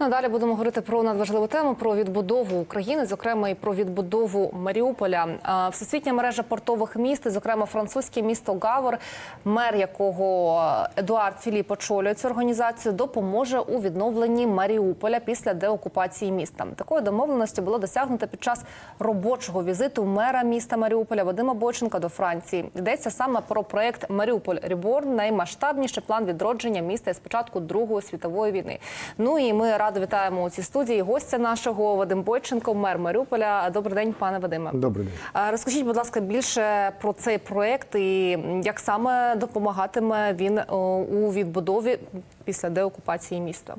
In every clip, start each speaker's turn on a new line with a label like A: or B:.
A: Надалі будемо говорити про надважливу тему про відбудову України, зокрема і про відбудову Маріуполя. Всесвітня мережа портових міст, зокрема французьке місто Гавор, мер якого Едуард Філіп очолює цю організацію, допоможе у відновленні Маріуполя після деокупації міста. Такої домовленості було досягнуто під час робочого візиту мера міста Маріуполя Вадима Бойченка до Франції. Йдеться саме про проект Маріуполь Ріборн, наймасштабніший план відродження міста з початку Другої світової війни. Ну і ми радо вітаємо у цій студії гостя нашого Вадим Бойченко, мер Маріуполя. Добрий день, пане Вадиме.
B: Добрий день.
A: Розкажіть, будь ласка, більше про цей проект і як саме допомагатиме він у відбудові після деокупації міста.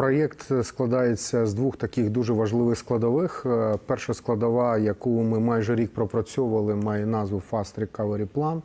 B: Проєкт складається з двох таких дуже важливих складових. Е, Перша складова, яку ми майже рік пропрацьовували, має назву Fast Recovery Plan.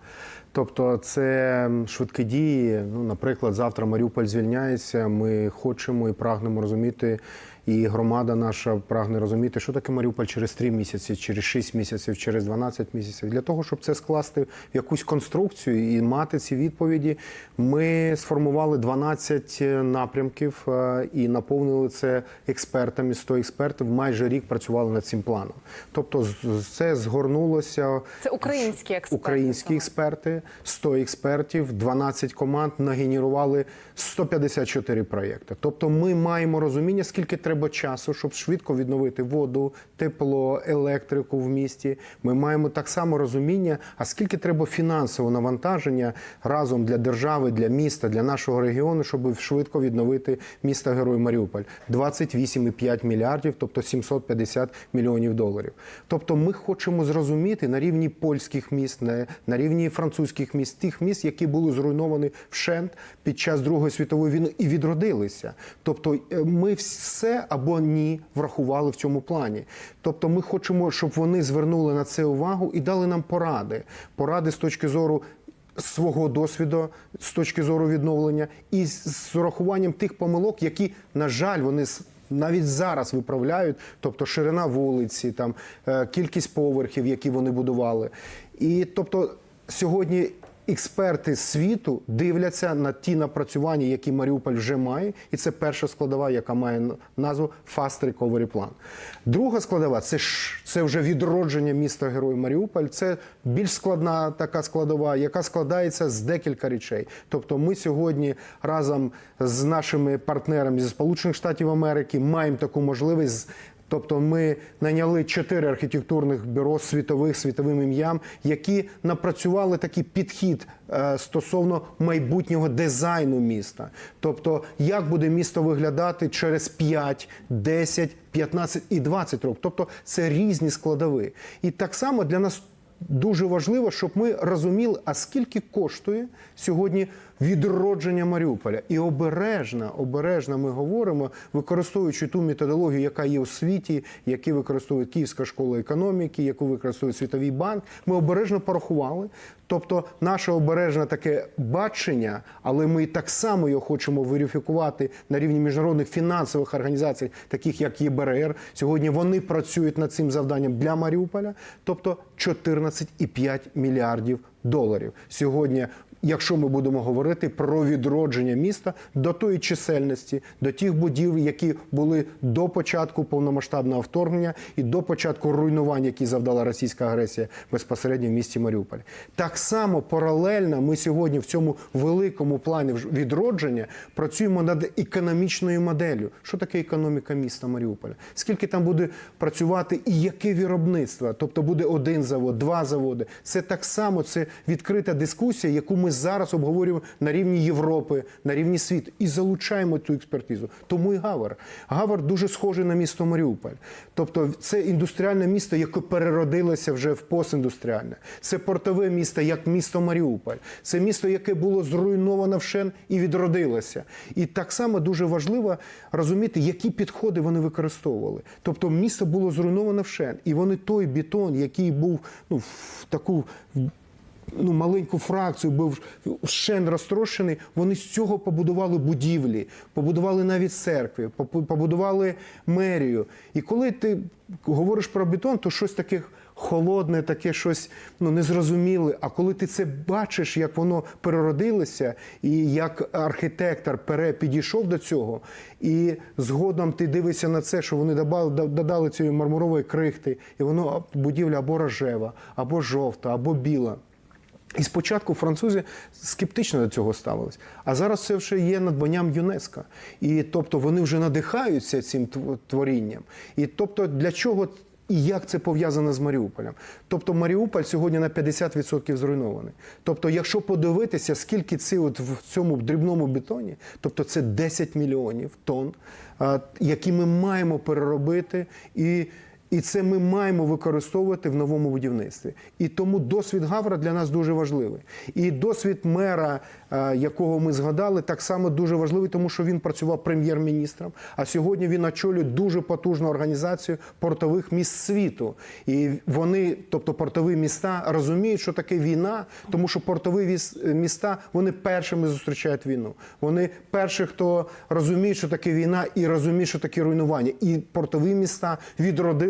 B: Тобто це швидкі дії. Ну, наприклад, завтра Маріуполь звільняється. Ми хочемо і прагнемо розуміти, і громада наша прагне розуміти, що таке Маріуполь через 3 місяці, через 6 місяців, через 12 місяців. Для того, щоб це скласти в якусь конструкцію і мати ці відповіді, ми сформували 12 напрямків е, і наповнили це експертами. 100 експертів майже рік працювали над цим планом. Тобто, це згорнулося.
A: Це українські експерти
B: Українські експерти, 100 експертів, 12 команд нагенерували 154 проєкти. Тобто ми маємо розуміння, скільки треба часу, щоб швидко відновити воду, тепло, електрику в місті. Ми маємо так само розуміння, а скільки треба фінансового навантаження разом для держави, для міста, для нашого регіону, щоб швидко відновити місто Герой Маріуполь. 28,5 мільярдів, тобто 750 мільйонів доларів. Тобто ми хочемо зрозуміти на рівні польських міст, на, на рівні французьких міст, тих міст, які були зруйновані вщент під час Другої світової війни і відродилися. Тобто е, ми все або ні врахували в цьому плані. Тобто ми хочемо, щоб вони звернули на це увагу і дали нам поради. Поради з точки зору свого досвіду з точки зору відновлення, і з- урахуванням тих помилок, які, на жаль, вони навіть зараз виправляють, тобто ширина вулиці, там е, кількість поверхів, які вони будували. І тобто сьогодні. Експерти світу дивляться на ті напрацювання, які Маріуполь вже має, і це перша складова, яка має назву Fast Recovery Plan. Друга складова це ж це вже відродження міста Герой Маріуполь. Це більш складна така складова, яка складається з декілька речей. Тобто, ми сьогодні разом з нашими партнерами зі Сполучених Штатів Америки маємо таку можливість. Тобто ми найняли чотири архітектурних бюро світових світовим ім'ям, які напрацювали такий підхід е, стосовно майбутнього дизайну міста. Тобто, як буде місто виглядати через 5, 10, 15 і 20 років. Тобто це різні складові. І так само для нас дуже важливо, щоб ми розуміли, а скільки коштує сьогодні відродження Маріуполя. І обережно, обережно ми говоримо, використовуючи ту методологію, яка є у світі, яку використовує Київська школа економіки, яку використовує Світовий банк. Ми обережно порахували. Тобто, наше обережне таке бачення, але ми так само його хочемо верифікувати на рівні міжнародних фінансових організацій, таких як ЄБРР. Сьогодні вони працюють над цим завданням для Маріуполя, тобто 14,5 мільярдів доларів. Сьогодні, якщо ми будемо говорити про відродження міста до тої чисельності, до тих будівель, які були до початку повномасштабного вторгнення і до початку руйнувань, які завдала російська агресія безпосередньо в місті Маріуполь. Так само паралельно ми сьогодні в цьому великому плані відродження працюємо над економічною моделлю. Що таке економіка міста Маріуполя? Скільки там буде працювати і яке виробництво? Тобто буде один завод, два заводи. Це так само це відкрита дискусія, яку ми зараз обговорюємо на рівні Європи, на рівні світу і залучаємо цю експертизу. Тому і Гавар. Гавар дуже схожий на місто Маріуполь. Тобто, це індустріальне місто, яке переродилося вже в постіндустріальне. Це портове місто, як місто Маріуполь. Це місто, яке було зруйновано вшен і відродилося. І так само дуже важливо розуміти, які підходи вони використовували. Тобто, місто було зруйновано вшен, і вони той бетон, який був ну, в таку ну, маленьку фракцію, був вщен розтрощений, вони з цього побудували будівлі, побудували навіть церкви, побудували мерію. І коли ти говориш про бетон, то щось таке холодне, таке щось ну, незрозуміле. А коли ти це бачиш, як воно переродилося, і як архітектор Пере підійшов до цього, і згодом ти дивишся на це, що вони добавили- додали цієї мармурової крихти, і воно будівля або рожева, або жовта, або біла. І спочатку французи скептично до цього ставились, а зараз це вже є надбанням ЮНЕСКО. І тобто вони вже надихаються цим творінням. І тобто для чого і як це пов'язано з Маріуполем? Тобто Маріуполь сьогодні на 50% зруйнований. Тобто, якщо подивитися, скільки це от в цьому дрібному бетоні, тобто це 10 мільйонів тонн, які ми маємо переробити і. І це ми маємо використовувати в новому будівництві. І тому досвід Гавра для нас дуже важливий. І досвід мера, е, якого ми згадали, так само дуже важливий, тому що він працював прем'єр-міністром. А сьогодні він очолює дуже потужну організацію портових міст світу. І вони, тобто портові міста, розуміють, що таке війна, тому що портові міста вони першими зустрічають війну. Вони перші, хто розуміє, що таке війна, і розуміє, що таке руйнування. І портові міста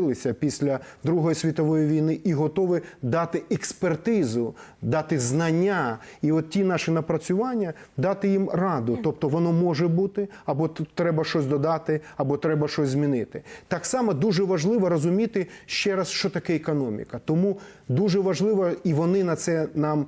B: відродилися після Другої світової війни і готові дати експертизу, дати знання. І от ті наші напрацювання дати їм раду. Тобто воно може бути, або тут треба щось додати, або треба щось змінити. Так само дуже важливо розуміти ще раз, що таке економіка. Тому дуже важливо, і вони на це нам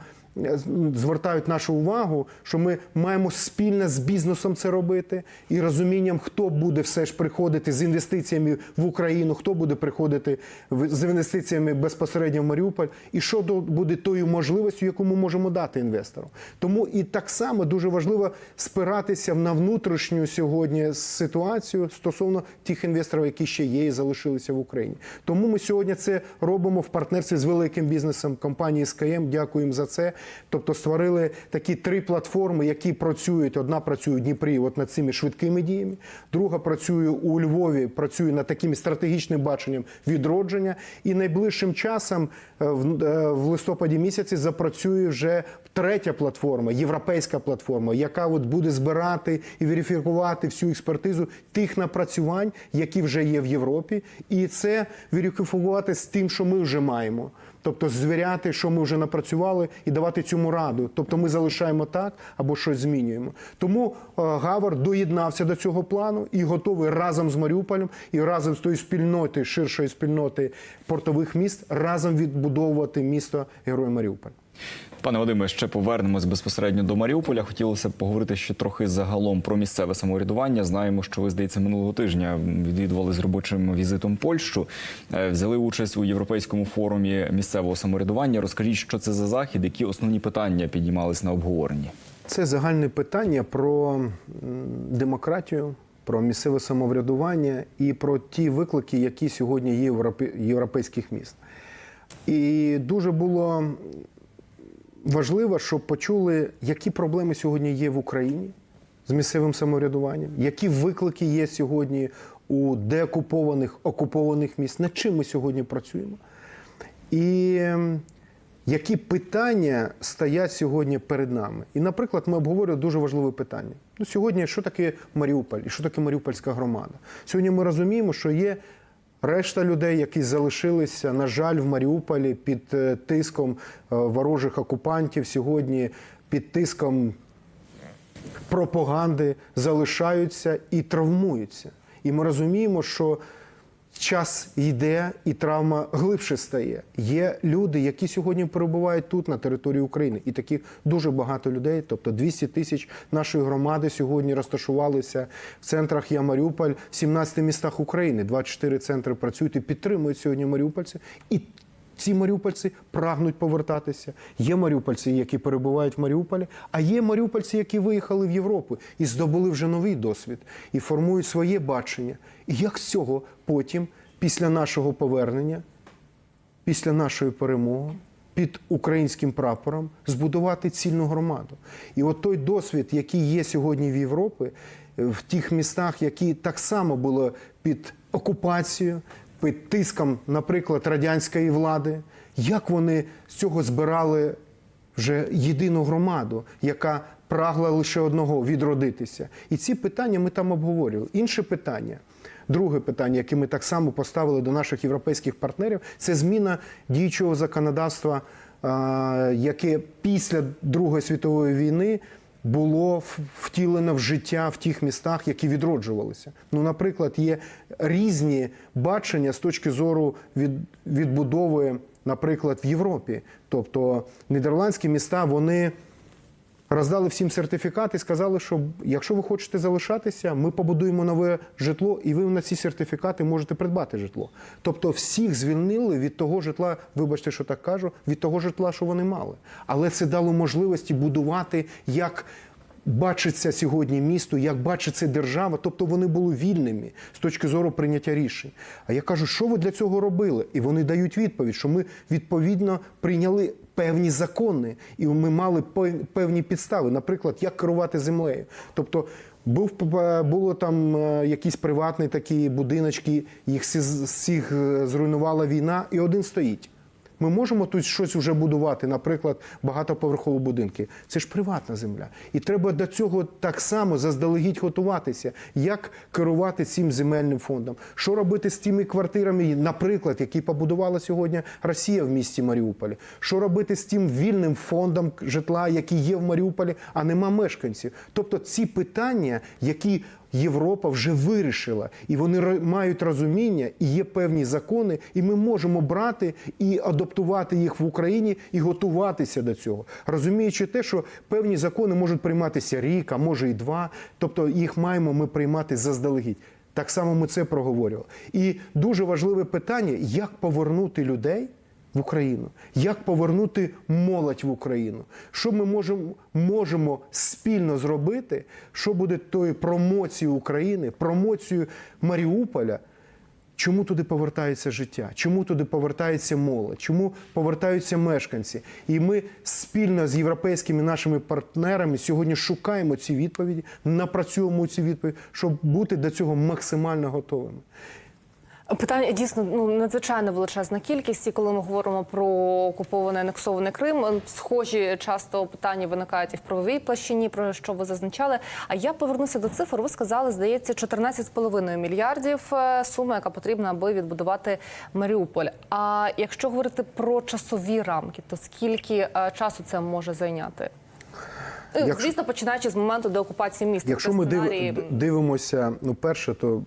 B: звертають нашу увагу, що ми маємо спільно з бізнесом це робити і розумінням, хто буде все ж приходити з інвестиціями в Україну, хто буде приходити з інвестиціями безпосередньо в Маріуполь, і що буде тою можливістю, яку ми можемо дати інвестору. Тому і так само дуже важливо спиратися на внутрішню сьогодні ситуацію стосовно тих інвесторів, які ще є і залишилися в Україні. Тому ми сьогодні це робимо в партнерстві з великим бізнесом компанії СКМ. Дякуємо за це. Тобто створили такі три платформи, які працюють. Одна працює у Дніпрі, от над цими швидкими діями. Друга працює у Львові, працює над таким стратегічним баченням відродження. І найближчим часом, е, в, е, в листопаді місяці, запрацює вже третя платформа, європейська платформа, яка от буде збирати і верифікувати всю експертизу тих напрацювань, які вже є в Європі, і це верифікувати з тим, що ми вже маємо. Тобто звіряти, що ми вже напрацювали, і давати цьому раду. Тобто ми залишаємо так або щось змінюємо. Тому е, Гавар доєднався до цього плану і готовий разом з Маріуполем і разом з тою спільнотою, ширшої спільноти портових міст, разом відбудовувати місто Герой Маріуполь.
C: Пане Вадиме, ще повернемось безпосередньо до Маріуполя. Хотілося б поговорити ще трохи загалом про місцеве самоврядування. Знаємо, що ви здається минулого тижня відвідували з робочим візитом Польщу, Е, взяли участь у європейському форумі місцевого самоврядування. Розкажіть, що це за захід, які основні питання піднімались на обговоренні?
B: Це загальне питання про демократію, про місцеве самоврядування і про ті виклики, які сьогодні є європейських міст. І дуже було важливо, щоб почули, які проблеми сьогодні є в Україні з місцевим самоврядуванням, які виклики є сьогодні у деокупованих окупованих міст, над чим ми сьогодні працюємо. І ем, які питання стоять сьогодні перед нами? І, наприклад, ми обговорюємо дуже важливе питання. Ну, сьогодні, що таке Маріуполь і що таке Маріупольська громада? Сьогодні ми розуміємо, що є решта людей, які залишилися, на жаль, в Маріуполі під е, тиском е, ворожих окупантів, сьогодні під тиском пропаганди залишаються і травмуються. І ми розуміємо, що час йде і травма глибше стає. Є люди, які сьогодні перебувають тут, на території України, і таких дуже багато людей, тобто 200 тисяч нашої громади сьогодні розташувалися в центрах Я Маріуполь в 17 містах України. 24 центри працюють і підтримують сьогодні маріупольці. І ці маріупольці прагнуть повертатися. Є маріупольці, які перебувають в Маріуполі, а є маріупольці, які виїхали в Європу і здобули вже новий досвід і формують своє бачення. І як з цього потім, після нашого повернення, після нашої перемоги, під українським прапором збудувати цільну громаду. І от той досвід, який є сьогодні в Європі, в тих містах, які так само були під окупацією, під тиском, наприклад, радянської влади, як вони з цього збирали вже єдину громаду, яка прагла лише одного відродитися. І ці питання ми там обговорювали. Інше питання. Друге питання, яке ми так само поставили до наших європейських партнерів, це зміна діючого законодавства, яке після Другої світової війни було втілено в життя в тих містах, які відроджувалися. Ну, наприклад, є різні бачення з точки зору від, відбудови, наприклад, в Європі. Тобто нідерландські міста вони роздали всім сертифікати і сказали, що якщо ви хочете залишатися, ми побудуємо нове житло, і ви на ці сертифікати можете придбати житло. Тобто всіх звільнили від того житла, вибачте, що так кажу, від того житла, що вони мали. Але це дало можливості будувати як. Бачиться сьогодні місто, як бачиться держава, тобто вони були вільними з точки зору прийняття рішень. А я кажу, що ви для цього робили? І вони дають відповідь, що ми відповідно прийняли певні закони, і ми мали пев- певні підстави, наприклад, як керувати землею. Тобто був було там е, якісь приватні такі будиночки, їх всіх е, зруйнувала війна, і один стоїть. Ми можемо тут щось вже будувати, наприклад, багатоповерхові будинки. Це ж приватна земля. І треба до цього так само заздалегідь готуватися, як керувати цим земельним фондом. Що робити з тими квартирами, наприклад, які побудувала сьогодні Росія в місті Маріуполі? Що робити з тим вільним фондом житла, який є в Маріуполі, а нема мешканців? Тобто ці питання, які Європа вже вирішила, і вони мають розуміння, і є певні закони, і ми можемо брати і адаптувати їх в Україні і готуватися до цього, розуміючи те, що певні закони можуть прийматися рік, а може і два. Тобто їх маємо ми приймати заздалегідь. Так само ми це проговорювали. І дуже важливе питання: як повернути людей в Україну, як повернути молодь в Україну. Що ми можемо, можемо спільно зробити, що буде тою промоцією України, промоцією Маріуполя. Чому туди повертається життя? Чому туди повертається молодь? Чому повертаються мешканці? І ми спільно з європейськими нашими партнерами сьогодні шукаємо ці відповіді, напрацьовуємо ці відповіді, щоб бути до цього максимально готовими.
A: Питання дійсно ну надзвичайно величезна кількість. І коли ми говоримо про окупований анексований Крим, е, схожі часто питання виникають і в правовій площині, про що ви зазначали. А я повернуся до цифр. Ви сказали, здається, 14,5 мільярдів е, сума, яка потрібна, аби відбудувати Маріуполь. А якщо говорити про часові рамки, то скільки е, часу це може зайняти? Е,
B: Якщо-
A: Звісно, починаючи з моменту деокупації міста.
B: Якщо ми
A: сценарії,
B: дивимося, ну перше, то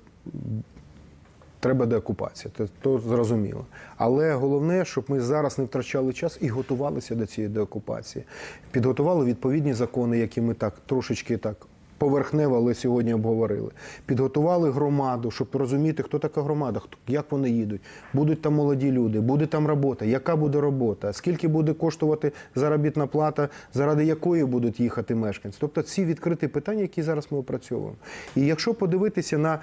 B: треба деокупація, то, то зрозуміло. Але головне, щоб ми зараз не втрачали час і готувалися до цієї деокупації. Підготували відповідні закони, які ми так трошечки так. Поверхнево, але сьогодні обговорили. Підготували громаду, щоб розуміти, хто така громада, як вони їдуть. Будуть там молоді люди, буде там робота, яка буде робота, скільки буде коштувати заробітна плата, заради якої будуть їхати мешканці. Тобто ці відкриті питання, які зараз ми опрацьовуємо. І якщо подивитися на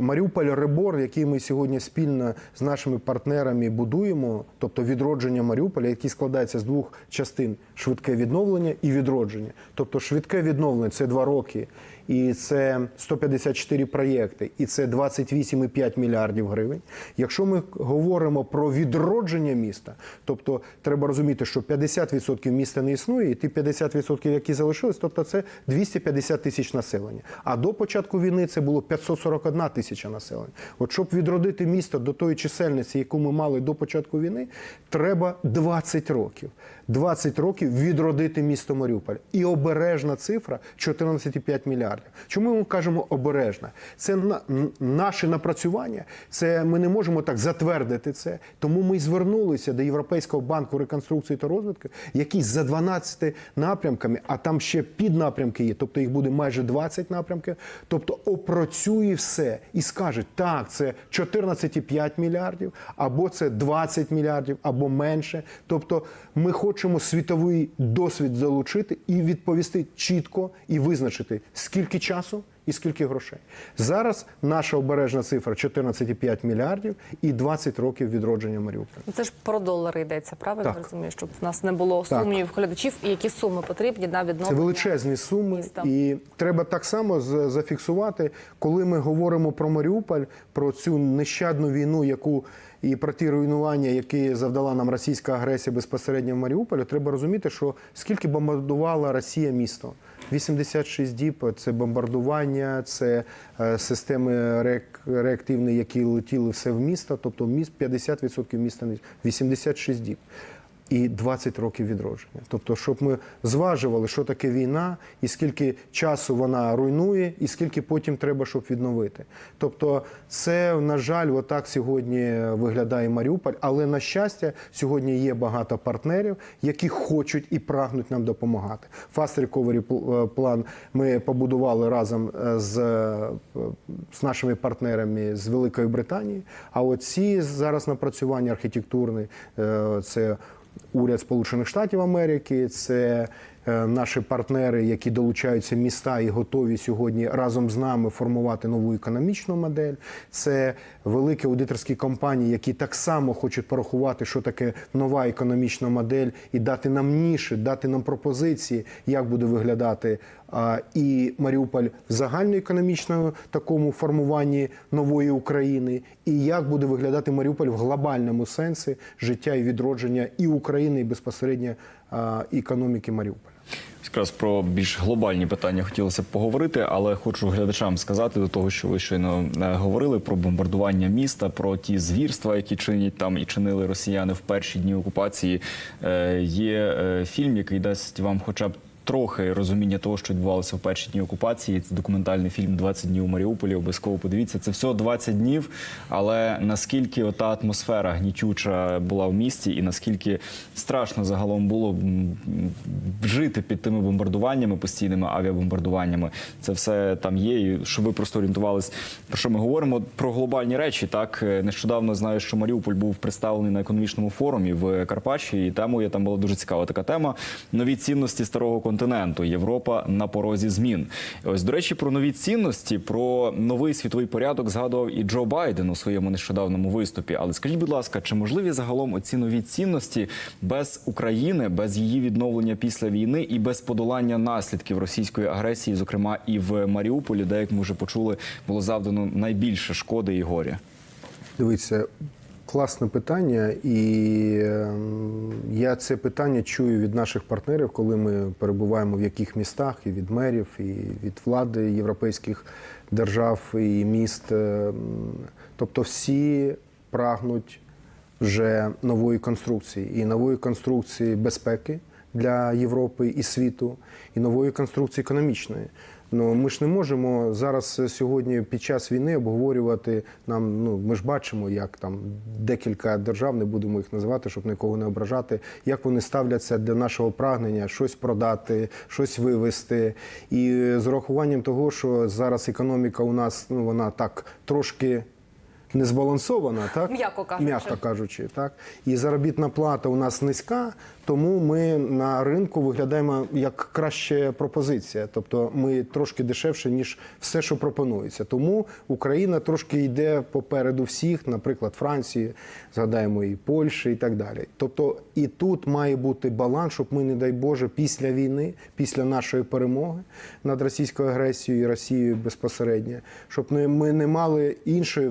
B: Маріуполь Ребор, який ми сьогодні спільно з нашими партнерами будуємо, тобто відродження Маріуполя, який складається з двох частин: швидке відновлення і відродження. Тобто швидке відновлення це два роки, і це 154 проєкти, і це 28,5 мільярдів гривень. Якщо ми говоримо про відродження міста, тобто треба розуміти, що 50% міста не існує, і ті 50%, які залишились, тобто це 250 тисяч населення. А до початку війни це було 541 тисяча населення. От щоб відродити місто до тої чисельності, яку ми мали до початку війни, треба 20 років. 20 років відродити місто Маріуполь. І обережна цифра 14,5 мільярдів. Чому ми кажемо обережна? Це на, наше напрацювання. Це ми не можемо так затвердити це. Тому ми звернулися до Європейського банку реконструкції та розвитку, який за 12 напрямками, а там ще піднапрямки є, тобто їх буде майже 20 напрямків. Тобто опрацює все і скаже, так, це 14,5 мільярдів, або це 20 мільярдів, або менше. Тобто ми хочемо світовий досвід залучити і відповісти чітко і визначити, скільки часу і скільки грошей. Зараз наша обережна цифра 14,5 мільярдів і 20 років відродження Маріуполя.
A: Це ж про долари йдеться, правильно
B: Так.
A: розумію, щоб в нас не було сумнівів глядачів, і які суми потрібні на відновлення.
B: Це величезні суми,
A: міста.
B: і треба так само зафіксувати, коли ми говоримо про Маріуполь, про цю нещадну війну, яку і про ті руйнування, які завдала нам російська агресія безпосередньо в Маріуполі, треба розуміти, що скільки бомбардувала Росія місто. 86 діб це бомбардування, це е, системи реак- реактивні, які летіли все в місто. Тобто міст 50% міста не 86 діб. І 20 років відродження. Тобто, щоб ми зважували, що таке війна, і скільки часу вона руйнує, і скільки потім треба, щоб відновити. Тобто, це, на жаль, отак сьогодні виглядає Маріуполь. Але на щастя, сьогодні є багато партнерів, які хочуть і прагнуть нам допомагати. Fast Recovery е, план ми побудували разом е, з, е, з нашими партнерами з Великої Британії. А от ці зараз напрацювання архітектурні е, це уряд Сполучених Штатів Америки, це наші партнери, які долучаються міста і готові сьогодні разом з нами формувати нову економічну модель. Це великі аудиторські компанії, які так само хочуть порахувати, що таке нова економічна модель, і дати нам ніші, дати нам пропозиції, як буде виглядати і Маріуполь в загальноекономічному такому формуванні нової України, і як буде виглядати Маріуполь в глобальному сенсі життя і відродження і України, і безпосередньо економіки Маріуполя.
C: Якраз про більш глобальні питання хотілося б поговорити, але хочу глядачам сказати до того, що ви щойно е, говорили про бомбардування міста, про ті звірства, які чинять там і чинили росіяни в перші дні окупації. Е, Є е, фільм, який дасть вам хоча б. Трохи розуміння того, що відбувалося в перші дні окупації. Це документальний фільм «20 днів у Маріуполі. Обов'язково подивіться. Це всього 20 днів. Але наскільки ота атмосфера гнітюча була в місті, і наскільки страшно загалом було жити під тими бомбардуваннями, постійними авіабомбардуваннями, це все там є. І щоб ви просто орієнтувались, про що ми говоримо про глобальні речі. Так Е, нещодавно знаю, що Маріуполь був представлений на економічному форумі в Карпаччі, і темою там була дуже цікава така тема: нові цінності старого континенту. Європа на порозі змін. Ось до речі, про нові цінності, про новий світовий порядок згадував і Джо Байден у своєму нещодавному виступі. Але скажіть, будь ласка, чи можливі загалом оці нові цінності без України, без її відновлення після війни і без подолання наслідків російської агресії, зокрема і в Маріуполі, де як ми вже почули, було завдано найбільше шкоди і горя?
B: Дивіться, класне питання, і ем, я це питання чую від наших партнерів, коли ми перебуваємо в яких містах, і від мерів, і від влади європейських держав і міст. Ем, Тобто всі прагнуть вже нової конструкції і нової конструкції безпеки для Європи і світу, і нової конструкції економічної. Ну ми ж не можемо зараз сьогодні під час війни обговорювати нам. Ну ми ж бачимо, як там декілька держав, не будемо їх називати, щоб нікого не ображати, як вони ставляться до нашого прагнення щось продати, щось вивести. І з урахуванням того, що зараз економіка у нас ну вона так трошки не збалансована, так
A: М'яко кажучи.
B: м'яко кажучи, так і заробітна плата у нас низька, тому ми на ринку виглядаємо як краща пропозиція. Тобто ми трошки дешевше, ніж все, що пропонується. Тому Україна трошки йде попереду всіх, наприклад, Франції, згадаємо і Польщі, і так далі. Тобто, і тут має бути баланс, щоб ми, не дай Боже, після війни, після нашої перемоги над російською агресією і Росією безпосередньо, щоб не- ми не мали іншої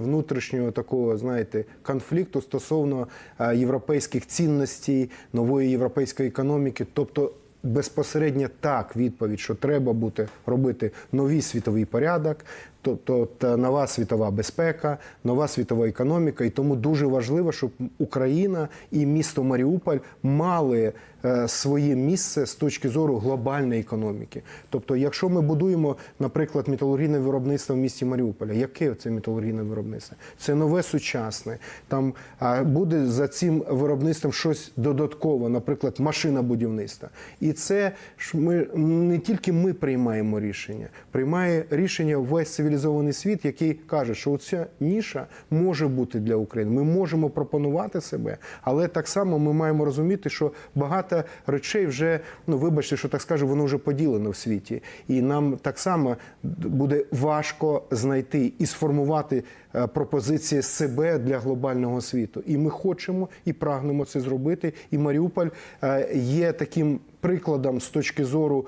B: внутрішнього такого, знаєте, конфлікту стосовно е, європейських цінностей, нової європейської економіки. Тобто безпосередньо так відповідь, що треба бути робити новий світовий порядок, тобто та нова світова безпека, нова світова економіка. І тому дуже важливо, щоб Україна і місто Маріуполь мали е, своє місце з точки зору глобальної економіки. Тобто, якщо ми будуємо, наприклад, металургійне виробництво в місті Маріуполя, яке це металургійне виробництво? Це нове сучасне. Там а, буде за цим виробництвом щось додаткове, наприклад, машина будівництва. І це ж ми не тільки ми приймаємо рішення, приймає рішення весь цивілізований світ, який каже, що ця ніша може бути для України. Ми можемо пропонувати себе, але так само ми маємо розуміти, що багато речей вже, ну вибачте, що так скажу, воно вже поділено в світі, і нам так само буде важко знайти і сформувати е, пропозиції себе для глобального світу. І ми хочемо і прагнемо це зробити. І Маріуполь е, є таким прикладом з точки зору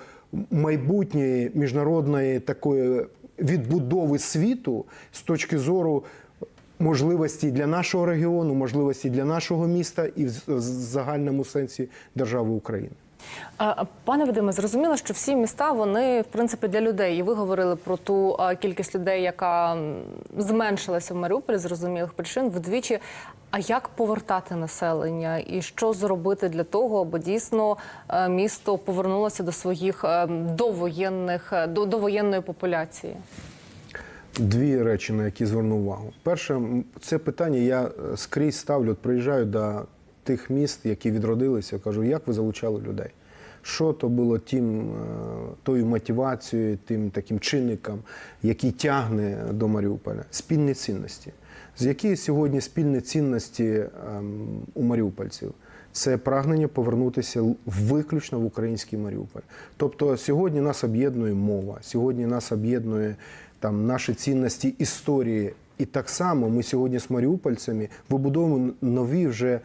B: майбутньої міжнародної такої відбудови світу з точки зору можливості для нашого регіону, можливості для нашого міста і в загальному сенсі держави України.
A: Пане Вадиме, зрозуміло, що всі міста вони в принципі для людей. І ви говорили про ту кількість людей, яка зменшилася в Маріуполі з зрозумілих причин вдвічі. А як повертати населення, і що зробити для того, аби дійсно е, місто повернулося до своїх е, довоєнних е, до довоєнної популяції?
B: Дві речі, на які зверну увагу. Перше, це питання я скрізь ставлю, приїжджаю до тих міст, які відродилися, кажу, як ви залучали людей? Що то було тим, тою мотивацією, тим таким чинником, який тягне до Маріуполя? Спільні цінності. З які сьогодні спільні цінності ем, у маріупольців? Це прагнення повернутися виключно в український Маріуполь. Тобто сьогодні нас об'єднує мова, сьогодні нас об'єднує там наші цінності історії. І так само ми сьогодні з маріупольцями вибудовуємо нові вже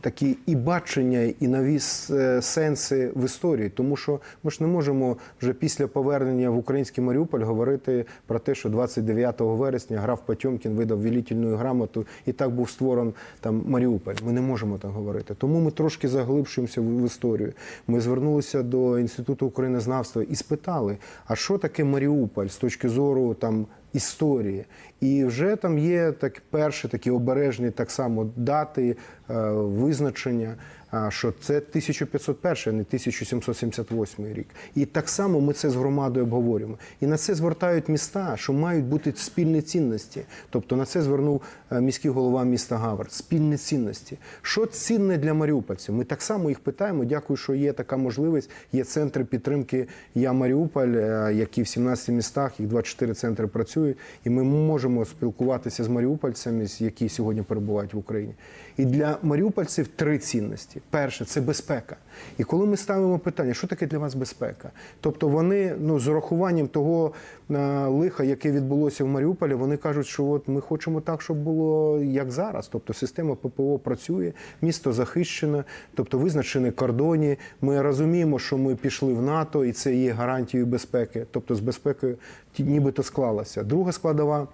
B: такі і бачення, і нові е, сенси в історії. Тому що ми ж не можемо вже після повернення в український Маріуполь говорити про те, що 29 вересня граф Потьомкін видав велітельну грамоту, і так був створений там Маріуполь. Ми не можемо так говорити. Тому ми трошки заглибшуємося в історію. Ми звернулися до інституту українознавства і спитали, а що таке Маріуполь з точки зору там історії. І вже там є так перші такі обережні так само дати, е, визначення, що це 1501, а не 1778 рік. І так само ми це з громадою обговорюємо. І на це звертають міста, що мають бути спільні цінності. Тобто на це звернув е, міський голова міста Гавр. Спільні цінності. Що цінне для маріупольців? Ми так само їх питаємо. Дякую, що є така можливість. Є центри підтримки Я Маріуполь, е, які в 17 містах, їх 24 центри працюють, і ми можемо спілкуватися з маріупольцями, які сьогодні перебувають в Україні. І для маріупольців три цінності: перше це безпека. І коли ми ставимо питання, що таке для вас безпека? Тобто вони ну з урахуванням того е, лиха, яке відбулося в Маріуполі, вони кажуть, що от ми хочемо так, щоб було як зараз. Тобто система ППО працює, місто захищене, тобто визначені кордоні. Ми розуміємо, що ми пішли в НАТО, і це є гарантією безпеки. Тобто з безпекою нібито склалося. Друга складова.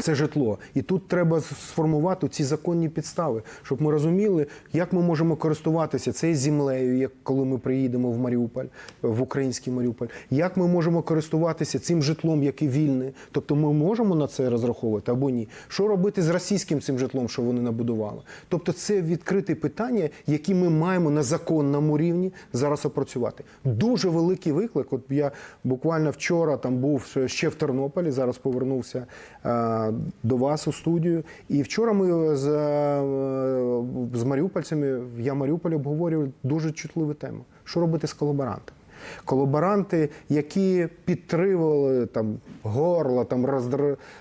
B: Це житло, і тут треба сформувати ці законні підстави, щоб ми розуміли, як ми можемо користуватися цією землею, як коли ми приїдемо в Маріуполь, в український Маріуполь, як ми можемо користуватися цим житлом, яке вільне. Тобто ми можемо на це розраховувати або ні. Що робити з російським цим житлом, що вони набудували? Тобто, це відкриті питання, які ми маємо на законному рівні зараз опрацювати. Дуже великий виклик. От я буквально вчора там був ще в Тернополі, зараз повернувся до вас у студію. І вчора ми з, е, з маріупольцями, я Маріуполі обговорював дуже чутливу тему. Що робити з колаборантами? Колаборанти, які підтримували там горло, там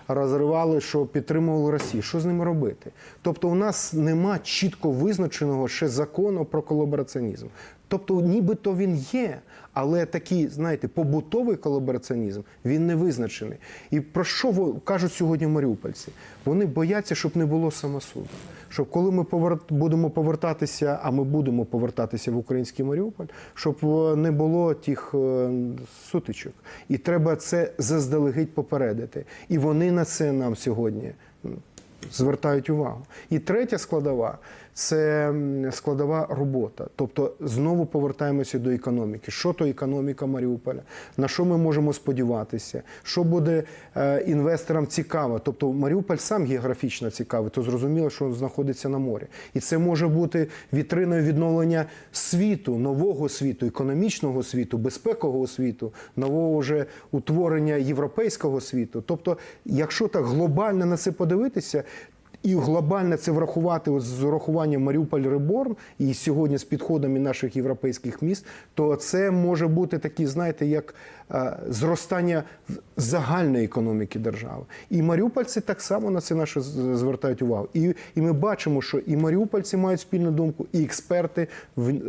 B: розривали, що підтримували Росію. Що з ними робити? Тобто, у нас нема чітко визначеного ще закону про колабораціонізм. Тобто, нібито він є, але такий, знаєте, побутовий колабораціонізм він не визначений. І про що кажуть сьогодні маріупольці? Вони бояться, щоб не було самосуду. Щоб коли ми повер... будемо повертатися, а ми будемо повертатися в український Маріуполь, щоб е, не було тих е, сутичок. І треба це заздалегідь попередити. І вони на це нам сьогодні звертають увагу. І третя складова це складова робота. Тобто знову повертаємося до економіки. Що то економіка Маріуполя? На що ми можемо сподіватися? Що буде е, інвесторам цікаво? Тобто Маріуполь сам географічно цікавий, то зрозуміло, що він знаходиться на морі. І це може бути вітриною відновлення світу, нового світу, економічного світу, безпекового світу, нового вже утворення європейського світу. Тобто, якщо так глобально на це подивитися. І глобально це врахувати от з урахуванням Маріуполь Реборн і сьогодні з підходами наших європейських міст, то це може бути такі, знаєте, як зростання загальної економіки держави. І маріупольці так само на це наше звертають увагу. І, і ми бачимо, що і маріупольці мають спільну думку, і експерти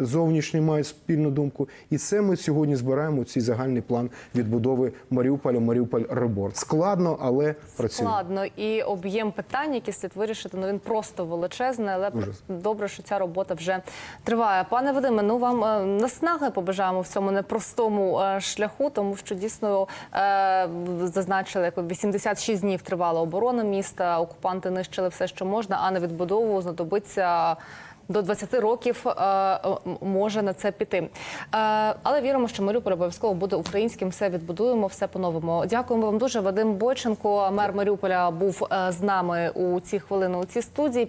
B: зовнішні мають спільну думку. І це ми сьогодні збираємо цей загальний план відбудови Маріуполя, Маріуполь Реборн. Складно, але працює.
A: Складно і об'єм питань, які слід вирішити, ну він просто величезний, але
B: Ужас.
A: добре, що ця робота вже триває. Пане Вадиме, ну вам е, наснаги побажаємо в цьому непростому е, шляху, тому що дійсно е, зазначили, як 86 днів тривала оборона міста. Окупанти нищили все, що можна, а на відбудову знадобиться. до 20 років е, може на це піти. Е, але віримо, що Маріуполь обов'язково буде українським. Все відбудуємо, все по-новому. Дякуємо вам дуже. Вадим Бойченко, мер Маріуполя, був е, з нами у ці хвилини у цій студії.